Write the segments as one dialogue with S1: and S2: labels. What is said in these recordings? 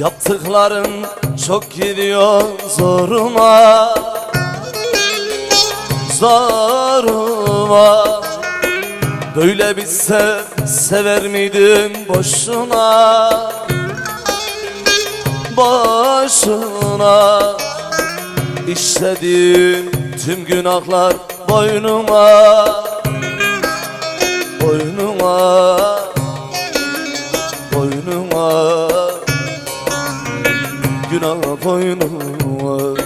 S1: Yaptıkların çok gidiyor zoruma. Zoruma. Böyle bir sev, sever miydim boşuna? Boşuna. İşlediğim tüm günahlar Boynuma. Boynuma Günah boynuma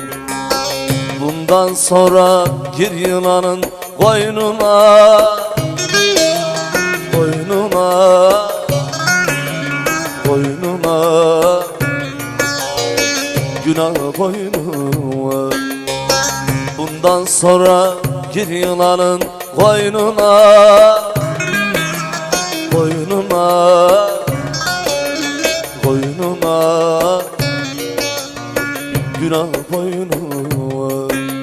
S1: Bundan sonra gir yılanın boynuna Boynuna Boynuna Günah boynuma Bundan sonra gir yılanın boynuna Boynuna Günah boynuma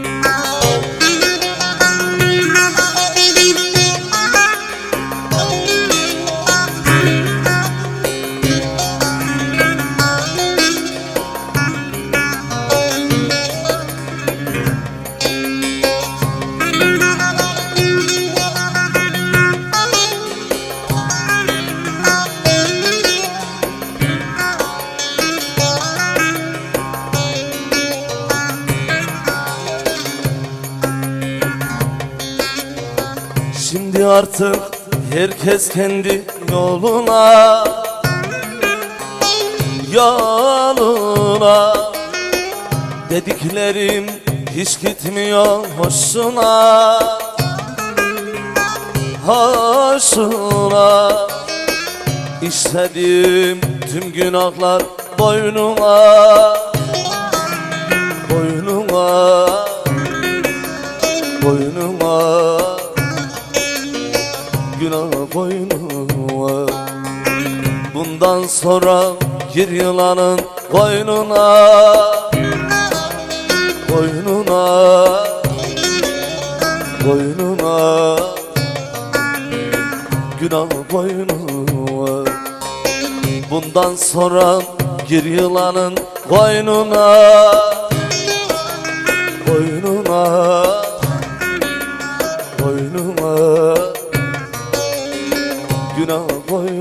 S1: Şimdi artık herkes kendi yoluna Yoluna. Dediklerim hiç gitmiyor hoşuna Hoşuna. İşlediğim tüm günahlar boynuma Boynuma Boynuma Günah boynuma Bundan sonra gir yılanın boynuna Boynuna Boynuna. Günah boynuma Bundan sonra gir yılanın boynuna Günah boynuma